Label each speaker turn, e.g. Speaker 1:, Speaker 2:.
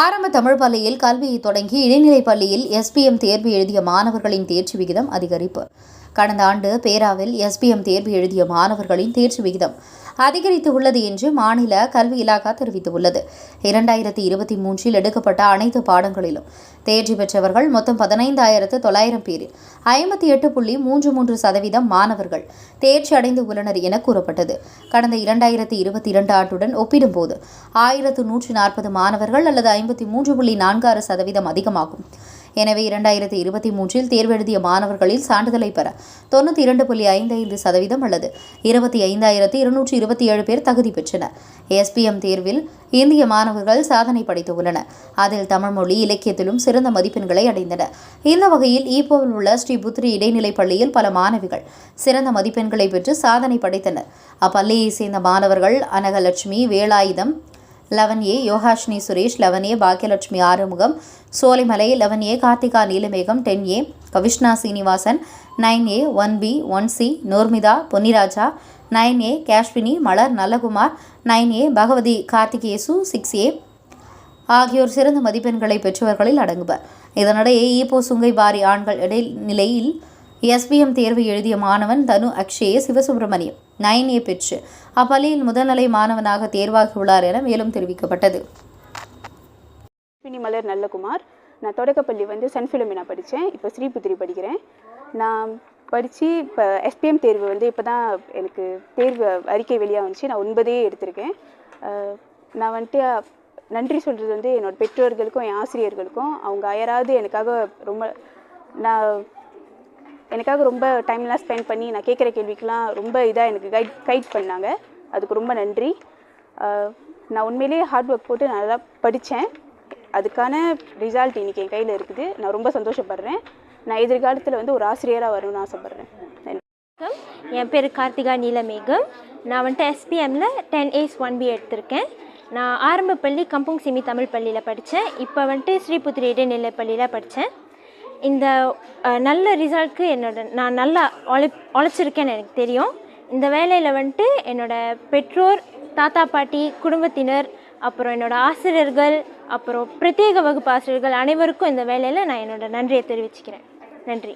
Speaker 1: ஆரம்ப தமிழ் பள்ளியில் கல்வியை தொடங்கி இடைநிலைப் பள்ளியில் எஸ்பிஎம் தேர்வு எழுதிய மாணவர்களின் தேர்ச்சி விகிதம் அதிகரிப்பு. கடந்த ஆண்டு பேராவில் எஸ்பிஎம் தேர்வு எழுதிய மாணவர்களின் தேர்ச்சி விகிதம் அதிகரித்து உள்ளது என்று மாநில கல்வி இலாகா தெரிவித்துள்ளது. இரண்டாயிரத்தி இருபத்தி மூன்றில் எடுக்கப்பட்ட அனைத்து பாடங்களிலும் தேர்ச்சி பெற்றவர்கள் மொத்தம் பதினைந்தாயிரத்து தொள்ளாயிரம் பேரில் ஐம்பத்தி எட்டு புள்ளி மூன்று மூன்று சதவீதம் மாணவர்கள் தேர்ச்சி அடைந்து உள்ளனர் என கூறப்பட்டது. கடந்த இரண்டாயிரத்தி இருபத்தி இரண்டு ஆண்டுடன் ஒப்பிடும்போது ஆயிரத்து நூற்றி நாற்பது மாணவர்கள் அல்லது ஐம்பத்தி மூன்று புள்ளி நான்கு ஆறு சதவீதம் அதிகமாகும். எனவே இரண்டாயிரத்தி இருபத்தி மூன்றில் தேர்வெழுதிய மாணவர்களில் சான்றிதழை பெற தொண்ணூற்றி இரண்டு புள்ளி ஐந்து ஐந்து சதவீதம் அல்லது இருபத்தி ஐந்தாயிரத்தி இருநூற்றி இருபத்தி ஏழு பேர் தகுதி பெற்றனர். எஸ்பிஎம் தேர்வில் இந்திய மாணவர்கள் சாதனை படைத்துள்ளனர் அதில் தமிழ் மொழி இலக்கியத்திலும் சிறந்த மதிப்பெண்களை அடைந்தனர். இந்த வகையில் ஈப்போவில் உள்ள ஸ்ரீ புத்ரி இடைநிலைப் பள்ளியில் பல மாணவிகள் சிறந்த மதிப்பெண்களை பெற்று சாதனை படைத்தனர். அப்பள்ளியைச் சேர்ந்த மாணவர்கள் Anakalakshmi Velayutham eleven A Yogashni Suresh eleven A Bakkiyalakshmi Arumugam Solaimalai eleven A Karthika Neelamegam ten A Kavishna Srinivasan nine A one B one C Normitha Ponniraja nine A Keshvini Malar Nallakumar nine A Bhagavathi Karthigesu six A ஆகியோர் சிறந்த மதிப்பெண்களை பெற்றவர்களில் அடங்குவர். இதனிடையே Ipoh சுங்கைபாரி ஆண்கள் இடைநிலையில் SPM தேர்வு எழுதிய மாணவன் தனு Akshaya Sivasubramaniam. Nine A பெற்று அப்பள்ளியில் முதல்நிலை மாணவனாக தேர்வாகியுள்ளார் என மேலும் தெரிவிக்கப்பட்டது.
Speaker 2: மலர் நல்லகுமார். நான் தொடக்கப்பள்ளி வந்து சன் ஃபிலமினா படித்தேன். இப்போ ஸ்ரீபுத்திரி படிக்கிறேன். நான் படித்து இப்போ எஸ்பிஎம் தேர்வு வந்து இப்போ தான் எனக்கு தேர்வு அறிக்கை வெளியாக வந்துச்சு நான் ஒன்பதே எடுத்திருக்கேன். நான் வந்துட்டு நன்றி சொல்கிறது வந்து என்னோடய பெற்றோர்களுக்கும் என் ஆசிரியர்களுக்கும் அவங்க அயராது எனக்காக ரொம்ப நான் எனக்காக ரொம்ப டைம்லாம் ஸ்பெண்ட் பண்ணி நான் கேட்குற கேள்விக்கெலாம் ரொம்ப இதாக எனக்கு கைட் கைட் பண்ணாங்க. அதுக்கு ரொம்ப நன்றி. நான் உண்மையிலேயே ஹார்ட் ஒர்க் போட்டு நல்லா படித்தேன் அதுக்கான ரிசல்ட் இன்றைக்கி என் கையில் இருக்குது. நான் ரொம்ப சந்தோஷப்படுறேன். நான் எதிர்காலத்தில் வந்து ஒரு ஆசிரியராக வரணும்னு ஆசைப்பட்றேன்.
Speaker 3: என் பேர் கார்த்திகா நீலமேகம். நான் வந்துட்டு எஸ்பிஎம்மில் டென் ஏஸ் ஒன் பி எடுத்திருக்கேன். நான் ஆரம்ப பள்ளி கம்பங் சிமி தமிழ் பள்ளியில் படித்தேன் இப்போ வந்துட்டு ஸ்ரீபுத்திரி இடைநிலை பள்ளியில் படித்தேன் இந்த நல்ல ரிசல்ட்க்கு என்னோட நான் நல்லா உழை உழைச்சிருக்கேன்னு எனக்கு தெரியும். இந்த வேலையில் வந்துட்டு என்னோட பெற்றோர் தாத்தா பாட்டி குடும்பத்தினர் அப்புறம் என்னோட ஆசிரியர்கள் அப்புறம் பிரத்யேக வகுப்பு ஆசிரியர்கள் அனைவருக்கும் இந்த வேலையில் நான் என்னோட நன்றியை தெரிவிச்சுக்கிறேன். நன்றி.